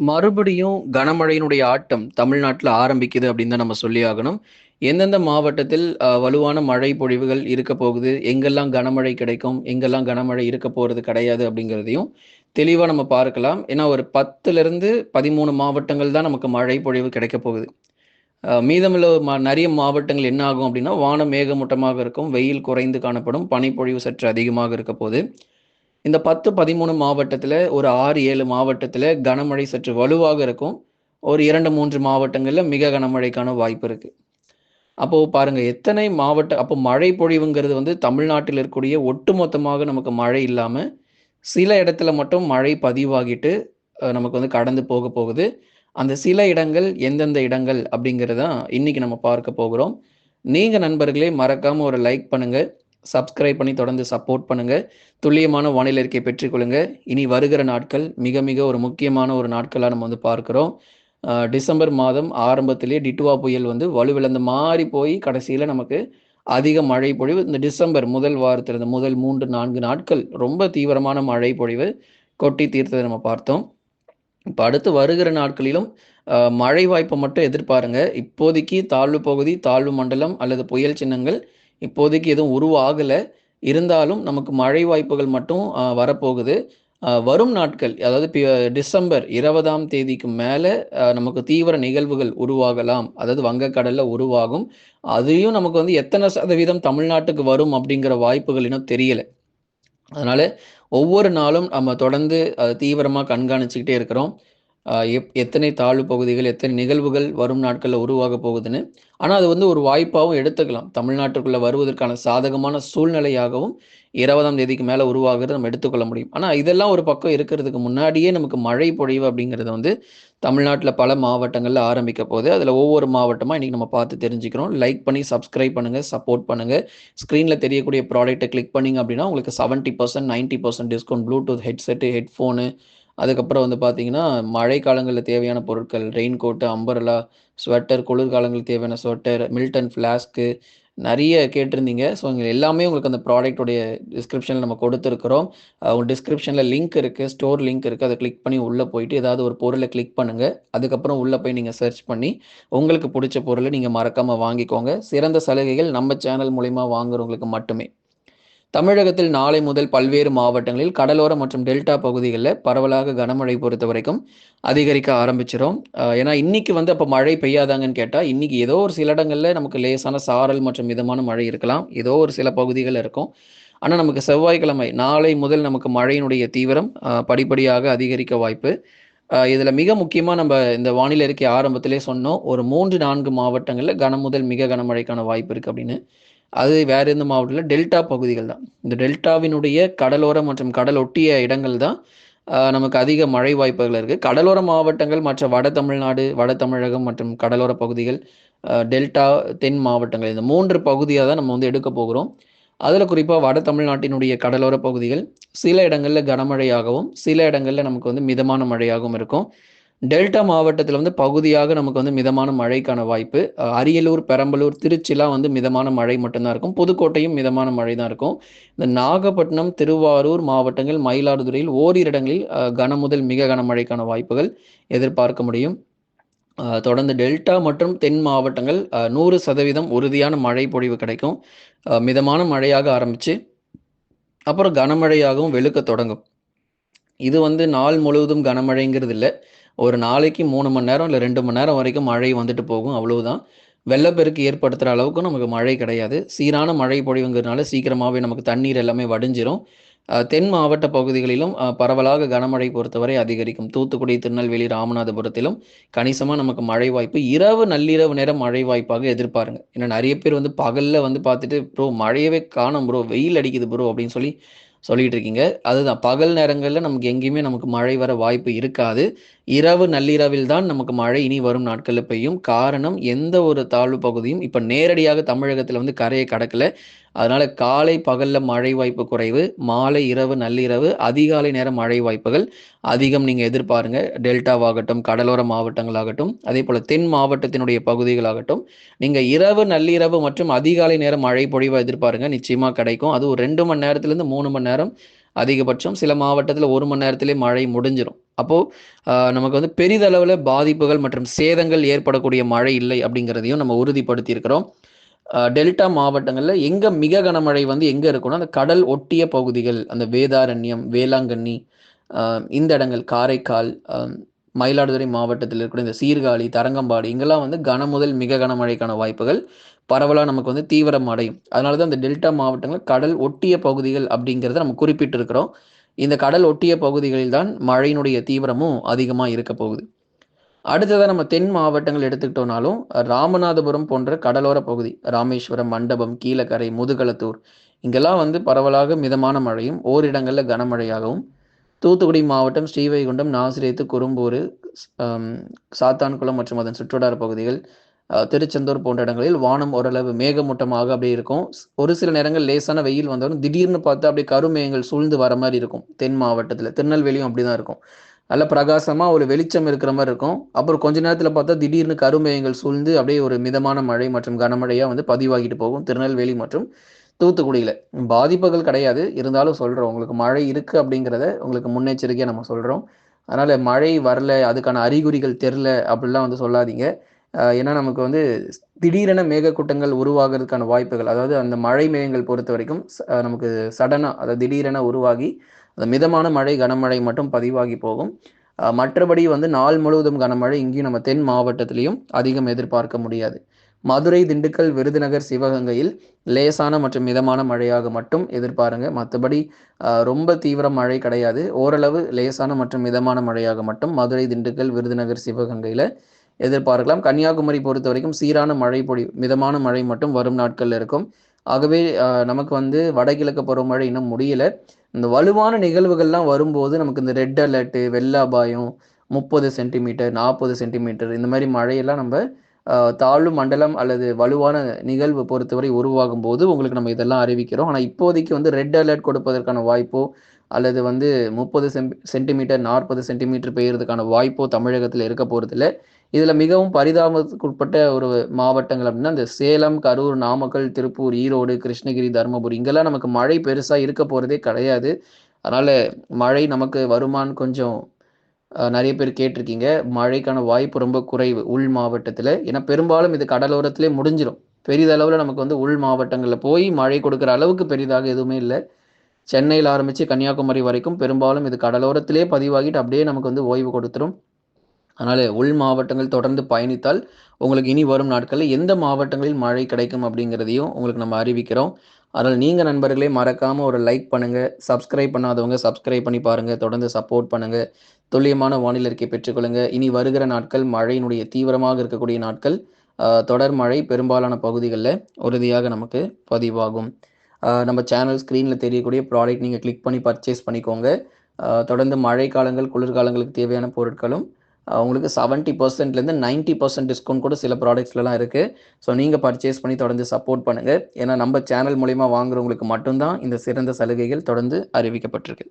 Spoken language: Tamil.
மறுபடியும் கனமழையினுடைய ஆட்டம் தமிழ்நாட்டில் ஆரம்பிக்குது அப்படின்னு தான் நம்ம சொல்லி ஆகணும். எந்தெந்த மாவட்டத்தில் வலுவான மழை பொழிவுகள் இருக்க போகுது, எங்கெல்லாம் கனமழை கிடைக்கும், எங்கெல்லாம் கனமழை இருக்க போகிறது கிடையாது அப்படிங்கிறதையும் தெளிவாக நம்ம பார்க்கலாம். ஏன்னா ஒரு 10லிருந்து 13 மாவட்டங்கள் தான் நமக்கு மழை பொழிவு கிடைக்கப் போகுது. மீதமுள்ள ம நிறைய மாவட்டங்கள் என்ன ஆகும் அப்படின்னா, வானம் மேகமூட்டமாக இருக்கும், வெயில் குறைந்து காணப்படும், பனிப்பொழிவு சற்று அதிகமாக இருக்க போகுது இந்த பத்து பதிமூணு மாவட்டத்தில் ஒரு ஆறு ஏழு மாவட்டத்தில் கனமழை சற்று வலுவாக இருக்கும். ஒரு இரண்டு மூன்று மாவட்டங்களில் மிக கனமழைக்கான வாய்ப்பு இருக்குது அப்போது பாருங்கள் எத்தனை மாவட்ட அப்போ மழை பொழிவுங்கிறது வந்து தமிழ்நாட்டில் இருக்கக்கூடிய ஒட்டுமொத்தமாக நமக்கு மழை இல்லாமல் சில இடத்துல மட்டும் மழை பதிவாகிட்டு நமக்கு வந்து கடந்து போக போகுது. அந்த சில இடங்கள் எந்தெந்த இடங்கள் அப்படிங்கிறதான் இன்னைக்கு நம்ம பார்க்க போகிறோம். நீங்கள் நண்பர்களே மறக்காமல் ஒரு லைக் பண்ணுங்கள் சப்ஸ்கிரைப் பண்ணி தொடர்ந்து சப்போர்ட் பண்ணுங்க. துல்லியமான வானிலை அறிக்கை பெற்றுக்கொள்ளுங்க. இனி வருகிற நாட்கள் மிக மிக ஒரு முக்கியமான ஒரு நாட்களாக நம்ம வந்து பார்க்குறோம் டிசம்பர் மாதம் ஆரம்பத்திலேயே டிட்டுவா புயல் வந்து வலுவிழந்த மாறி போய் கடைசியில் நமக்கு அதிக மழை பொழிவு இந்த டிசம்பர் முதல் வாரத்தில் இந்த முதல் 3, 4 நாட்கள் ரொம்ப தீவிரமான மழை பொழிவு கொட்டி தீர்த்ததை நம்ம பார்த்தோம். இப்போ அடுத்து வருகிற நாட்களிலும் மழை வாய்ப்பை மட்டும் எதிர்பாருங்க. இப்போதைக்கு தாழ்வு பகுதி, தாழ்வு மண்டலம் அல்லது புயல் சின்னங்கள் இப்போதைக்கு எதுவும் உருவாகலை இருந்தாலும் நமக்கு மழை வாய்ப்புகள் மட்டும் வரப்போகுது. வரும் நாட்கள் அதாவது டிசம்பர் 20ஆம் தேதிக்கு மேலே நமக்கு தீவிர நிகழ்வுகள் உருவாகலாம். அதாவது வங்கக்கடலில் உருவாகும். அதையும் நமக்கு வந்து எத்தனை சதவீதம் தமிழ்நாட்டுக்கு வரும் அப்படிங்கிற வாய்ப்புகள் இன்னும் தெரியலை அதனால் ஒவ்வொரு நாளும் நம்ம தொடர்ந்து தீவிரமாக கண்காணிச்சுக்கிட்டே இருக்கிறோம். எப் எத்தனை தாழ்வு பகுதிகள், எத்தனை நிகழ்வுகள் வரும் நாட்களில் உருவாக போகுதுன்னு. ஆனால் அது வந்து ஒரு வாய்ப்பாகவும் எடுத்துக்கலாம். தமிழ்நாட்டுக்குள்ளே வருவதற்கான சாதகமான சூழ்நிலையாகவும் 20ஆம் தேதிக்கு மேலே உருவாகிறது நம்ம எடுத்துக்கொள்ள முடியும். ஆனால் இதெல்லாம் ஒரு பக்கம் இருக்கிறதுக்கு முன்னாடியே நமக்கு மழை பொழிவு அப்படிங்கிறது வந்து தமிழ்நாட்டில் பல மாவட்டங்களில் ஆரம்பிக்க போகுது. அதில் ஒவ்வொரு மாவட்டமாக இன்றைக்கி நம்ம பார்த்து தெரிஞ்சுக்கிறோம். லைக் பண்ணி சப்ஸ்கிரைப் பண்ணுங்கள் சப்போர்ட் பண்ணுங்கள் ஸ்க்ரீனில் தெரியக்கூடிய ப்ராடக்ட்டை கிளிக் பண்ணீங்க அப்படின்னா, உங்களுக்கு 70% 90% டிஸ்கவுண்ட் ப்ளூடூத் ஹெட்செட்டு ஹெட்ஃபோனு அதுக்கப்புறம் வந்து பார்த்தீங்கன்னா, மழை காலங்களில் தேவையான பொருட்கள், ரெயின் கோட்டு அம்பர்லா, ஸ்வெட்டர், குளிர்காலங்களுக்கு தேவையான ஸ்வெட்டர், மில்டன் ஃப்ளாஸ்க்கு நிறைய கேட்டிருந்தீங்க. ஸோ இங்கே எல்லாமே உங்களுக்கு அந்த ப்ராடக்ட்டோடைய டிஸ்கிரிப்ஷனில் நம்ம கொடுத்துருக்குறோம் உங்கள் டிஸ்கிரிப்ஷனில் லிங்க் இருக்குது ஸ்டோர் லிங்க் இருக்குது அதை கிளிக் பண்ணி உள்ளே போயிட்டு ஏதாவது ஒரு பொருளை கிளிக் பண்ணுங்கள் அதுக்கப்புறம் உள்ளே போய் நீங்கள் சர்ச் பண்ணி உங்களுக்கு பிடிச்ச பொருளை நீங்கள் மறக்காமல் வாங்கிக்கோங்க. சிறந்த சலுகைகள் நம்ம சேனல் மூலிமா வாங்குறவங்களுக்கு மட்டுமே. தமிழகத்தில் நாளை முதல் பல்வேறு மாவட்டங்களில் கடலோர மற்றும் டெல்டா பகுதிகளில் பரவலாக கனமழை பொறுத்த வரைக்கும் அதிகரிக்க ஆரம்பிச்சிடும் ஏன்னா இன்னைக்கு வந்து அப்போ மழை பெய்யாதாங்கன்னு கேட்டால் இன்னைக்கு ஏதோ ஒரு சில இடங்களில் நமக்கு லேசான சாரல் மற்றும் மிதமான மழை இருக்கலாம். ஏதோ ஒரு சில பகுதிகள் இருக்கும். ஆனால் நமக்கு செவ்வாய்க்கிழமை நாளை முதல் நமக்கு மழையினுடைய தீவிரம் படிப்படியாக அதிகரிக்க வாய்ப்பு. இதில் மிக முக்கியமாக நம்ம இந்த வானிலை அறிக்கை ஆரம்பத்திலே சொன்னோம். ஒரு மூன்று நான்கு மாவட்டங்களில் கன முதல் மிக கனமழைக்கான வாய்ப்பு இருக்குது அப்படின்னு. அது வேற எந்த மாவட்டத்தில் டெல்டா பகுதிகள் தான். இந்த டெல்டாவினுடைய கடலோரம் மற்றும் கடல் ஒட்டிய இடங்கள் தான் நமக்கு அதிக மழை வாய்ப்புகள் இருக்குது கடலோர மாவட்டங்கள் மற்ற வட தமிழ்நாடு, வட தமிழகம் மற்றும் கடலோர பகுதிகள், டெல்டா, தென் மாவட்டங்கள் இந்த மூன்று பகுதியாக தான் நம்ம வந்து எடுக்கப் போகிறோம். அதில் குறிப்பாக வட தமிழ்நாட்டினுடைய கடலோர பகுதிகள் சில இடங்களில் கனமழையாகவும், சில இடங்களில் நமக்கு வந்து மிதமான மழையாகவும் இருக்கும். டெல்டா மாவட்டத்தில் வந்து பகுதியாக நமக்கு வந்து மிதமான மழைக்கான வாய்ப்பு. அரியலூர், பெரம்பலூர், திருச்சிலாம் வந்து மிதமான மழை மட்டும்தான் இருக்கும். புதுக்கோட்டையும் மிதமான மழை தான் இருக்கும். இந்த நாகப்பட்டினம், திருவாரூர் மாவட்டங்கள், மயிலாடுதுறையில் ஓரிரு இடங்களில் கன முதல் மிக கனமழைக்கான வாய்ப்புகள் எதிர்பார்க்க முடியும். தொடர்ந்து டெல்டா மற்றும் தென் மாவட்டங்கள் நூறு சதவீதம் உறுதியான மழை பொழிவு கிடைக்கும். மிதமான மழையாக ஆரம்பித்து அப்புறம் கனமழையாகவும் வெளுக்க தொடங்கும். இது வந்து நாள் முழுவதும் கனமழைங்கிறது இல்லை ஒரு நாளைக்கு மூணு மணி நேரம் இல்லை ரெண்டு மணி நேரம் வரைக்கும் மழை வந்துட்டு போகும். அவ்வளவுதான். வெள்ளப்பெருக்கு ஏற்படுத்துகிற அளவுக்கு நமக்கு மழை கிடையாது. சீரான மழை பொழிவுங்கிறதுனால சீக்கிரமாகவே நமக்கு தண்ணீர் எல்லாமே வடிஞ்சிரும். தென் மாவட்ட பகுதிகளிலும் பரவலாக கனமழை பொறுத்தவரை அதிகரிக்கும். தூத்துக்குடி, திருநெல்வேலி, ராமநாதபுரத்திலும் கணிசமாக நமக்கு மழை வாய்ப்பு. இரவு, நள்ளிரவு நேரம் மழை வாய்ப்பாக எதிர்பாருங்க. ஏன்னா நிறைய பேர் வந்து பகலில் வந்து பார்த்துட்டு, "ப்ரோ மழையவே காணும் ப்ரோ. வெயில் அடிக்குது ப்ரோ" அப்படின்னு சொல்லி சொல்லிட்டு இருக்கீங்க. அதுதான் பகல் நேரங்களில் நமக்கு எங்கேயுமே நமக்கு மழை வர வாய்ப்பு இருக்காது. இரவு, நள்ளிரவில் தான் நமக்கு மழை இனி வரும் நாட்களில் பெய்யும். காரணம் எந்த ஒரு தாழ்வு பகுதியும் இப்ப நேரடியாக தமிழகத்தில் வந்து கரையை கடக்கல. அதனால காலை, பகல்ல மழை வாய்ப்பு குறைவு. மாலை, இரவு, நள்ளிரவு, அதிகாலை நேர மழை வாய்ப்புகள் அதிகம் நீங்க எதிர்பாருங்க. டெல்டாவாகட்டும், கடலோர மாவட்டங்களாகட்டும், அதே போல் தென் மாவட்டத்தினுடைய பகுதிகளாகட்டும், நீங்க இரவு, நள்ளிரவு மற்றும் அதிகாலை நேரம் மழை பொழிவ எதிர்பாருங்க. நிச்சயமா கிடைக்கும். அது ஒரு ரெண்டு மணி நேரத்துலேருந்து மூணு மணி நேரம் அதிகபட்சம் சில மாவட்டத்தில் ஒரு மணி நேரத்திலே மழை முடிஞ்சிடும் அப்போது நமக்கு வந்து பெரிதளவில் பாதிப்புகள் மற்றும் சேதங்கள் ஏற்படக்கூடிய மழை இல்லை அப்படிங்கிறதையும் நம்ம உறுதிப்படுத்தியிருக்கிறோம். டெல்டா மாவட்டங்களில் எங்கே மிக கனமழை வந்து எங்கே இருக்குன்னா அந்த கடல் ஒட்டிய பகுதிகள் அந்த வேதாரண்யம் வேளாங்கண்ணி இந்த இடங்கள் காரைக்கால் மயிலாடுதுறை மாவட்டத்தில் இருக்கக்கூடிய இந்த சீர்காழி தரங்கம்பாடி இங்கெல்லாம் வந்து கனமுதல் மிக கனமழைக்கான வாய்ப்புகள் பரவலாக நமக்கு வந்து தீவிரம் அடையும். அதனால தான் இந்த டெல்டா மாவட்டங்கள் கடல் ஒட்டிய பகுதிகள் அப்படிங்கிறத நம்ம குறிப்பிட்டிருக்கிறோம். இந்த கடல் ஒட்டிய பகுதிகளில் தான் மழையினுடைய தீவிரமும் அதிகமாக இருக்க போகுது. அடுத்ததாக நம்ம தென் மாவட்டங்கள் எடுத்துக்கிட்டோம்னாலும் ராமநாதபுரம் போன்ற கடலோர பகுதி ராமேஸ்வரம் மண்டபம் கீழக்கரை முதுகலத்தூர் இங்கெல்லாம் வந்து பரவலாக மிதமான மழையும் ஓரிடங்களில் கனமழையாகவும் தூத்துக்குடி மாவட்டம் ஸ்ரீவைகுண்டம் நாசிரியத்து குறும்பூர் சாத்தான்குளம் மற்றும் அதன் சுற்றுவட்டார பகுதிகள் திருச்செந்தூர் போன்ற இடங்களில் வானம் ஓரளவு மேகமூட்டமாக அப்படியே இருக்கும். ஒரு சில நேரங்கள் லேசான வெயில் வந்தாலும் திடீர்னு பார்த்தா அப்படியே கருமேகங்கள் சூழ்ந்து வர மாதிரி இருக்கும். தென் மாவட்டத்தில் திருநெல்வேலியும் அப்படிதான் இருக்கும். நல்ல பிரகாசமாக ஒரு வெளிச்சம் இருக்கிற மாதிரி இருக்கும். அப்புறம் கொஞ்ச நேரத்தில் பார்த்தா திடீர்னு கருமேகங்கள் சூழ்ந்து அப்படியே ஒரு மிதமான மழை மற்றும் கனமழையாக வந்து பதிவாகிட்டு போகும். திருநெல்வேலி மற்றும் தூத்துக்குடியில். பாதிப்புகள் கிடையாது. இருந்தாலும் சொல்கிறோம் உங்களுக்கு மழை இருக்குது அப்படிங்கிறத உங்களுக்கு முன்னெச்சரிக்கையாக நம்ம சொல்கிறோம் அதனால் மழை வரல அதுக்கான அறிகுறிகள் தெரில அப்படிலாம் வந்து சொல்லாதீங்க. ஏன்னா நமக்கு வந்து திடீரென மேகக்கூட்டங்கள் உருவாகிறதுக்கான வாய்ப்புகள் அதாவது அந்த மழை மேகங்கள் பொறுத்த வரைக்கும் நமக்கு சடனாக அதாவது திடீரென உருவாகி அந்த மிதமான மழை கனமழை மட்டும் பதிவாகி போகும். மற்றபடி வந்து நாள் முழுவதும் கனமழை இங்கேயும் நம்ம தென் மாவட்டத்திலையும் அதிகம் எதிர்பார்க்க முடியாது. மதுரை திண்டுக்கல் விருதுநகர் சிவகங்கையில் லேசான மற்றும் மிதமான மழையாக மட்டும் எதிர்பாருங்க. மற்றபடி ரொம்ப தீவிர மழை கிடையாது. ஓரளவு லேசான மற்றும் மிதமான மழையாக மட்டும் மதுரை திண்டுக்கல் விருதுநகர் சிவகங்கையில் எதிர்பார்க்கலாம். கன்னியாகுமரி பொறுத்த வரைக்கும் சீரான மழை பொடி மிதமான மழை மட்டும் வரும் நாட்களில் இருக்கும். ஆகவே நமக்கு வந்து வடகிழக்கு பருவமழை இன்னும் முடியல. இந்த வலுவான நிகழ்வுகள்லாம் வரும்போது நமக்கு இந்த ரெட் அலர்ட்டு வெள்ள அபாயம் முப்பது சென்டிமீட்டர் நாற்பது சென்டிமீட்டர் இந்த மாதிரி மழையெல்லாம் நம்ம தாழ்வு மண்டலம் அல்லது வலுவான நிகழ்வு பொறுத்தவரை உருவாகும் போது உங்களுக்கு நம்ம இதெல்லாம் அறிவிக்கிறோம். ஆனால் இப்போதைக்கு வந்து ரெட் அலர்ட் கொடுப்பதற்கான வாய்ப்போ அல்லது வந்து முப்பது சென்டிமீட்டர் நாற்பது சென்டிமீட்டர் பெய்யறதுக்கான வாய்ப்போ தமிழகத்தில் இருக்க போகிறதில்ல இதில் மிகவும் பரிதாபத்துக்குட்பட்ட ஒரு மாவட்டங்கள் அப்படின்னா இந்த சேலம் கரூர் நாமக்கல் திருப்பூர் ஈரோடு கிருஷ்ணகிரி தருமபுரி இங்கெல்லாம் நமக்கு மழை பெருசாக இருக்க போகிறதே கிடையாது. அதனால் மழை நமக்கு வருமானு கொஞ்சம் நிறைய பேர் கேட்டிருக்கீங்க. மழைக்கான வாய்ப்பு ரொம்ப குறைவு உள் மாவட்டத்தில். ஏன்னா பெரும்பாலும் இது கடலோரத்திலே முடிஞ்சிடும் பெரிதளவில் நமக்கு வந்து உள் மாவட்டங்களில் போய் மழை கொடுக்குற அளவுக்கு பெரிதாக எதுவுமே இல்லை. சென்னையில் ஆரம்பித்து கன்னியாகுமரி வரைக்கும் பெரும்பாலும் இது கடலோரத்திலே பதிவாகிட்டு அப்படியே நமக்கு வந்து ஓய்வு கொடுத்துரும். அதனால் உள் மாவட்டங்கள் தொடர்ந்து பயணித்தால் உங்களுக்கு இனி வரும் நாட்களில் எந்த மாவட்டங்களில் மழை கிடைக்கும் அப்படிங்கிறதையும் உங்களுக்கு நம்ம அறிவிக்கிறோம். அதனால் நீங்கள் நண்பர்களே மறக்காமல் ஒரு லைக் பண்ணுங்கள் சப்ஸ்கிரைப் பண்ணாதவங்க சப்ஸ்கிரைப் பண்ணி பாருங்கள் தொடர்ந்து சப்போர்ட் பண்ணுங்கள் துல்லியமான வானிலை அறிக்கை பெற்றுக்கொள்ளுங்கள் இனி வருகிற நாட்கள் மழையினுடைய தீவிரமாக இருக்கக்கூடிய நாட்கள். தொடர் மழை பெரும்பாலான பகுதிகளில் உறுதியாக நமக்கு பதிவாகும். நம்ம சேனல் ஸ்க்ரீனில் தெரியக்கூடிய ப்ராடக்ட் நீங்கள் கிளிக் பண்ணி பர்ச்சேஸ் பண்ணிக்கோங்க. தொடர்ந்து மழை காலங்கள் குளிர்காலங்களுக்கு தேவையான பொருட்களும் உங்களுக்கு செவன்ட்டி பர்சன்ட்லேருந்து நைன்ட்டி பர்சன்ட் டிஸ்கவுண்ட் கூட சில ப்ராடக்ட்ஸ்லாம் இருக்குது ஸோ நீங்கள் பர்ச்சேஸ் பண்ணி தொடர்ந்து சப்போர்ட் பண்ணுங்கள் ஏன்னா நம்ம சேனல் மூலிமா வாங்குறவங்களுக்கு மட்டும்தான் இந்த சிறந்த சலுகைகள் தொடர்ந்து அறிவிக்கப்பட்டிருக்கு.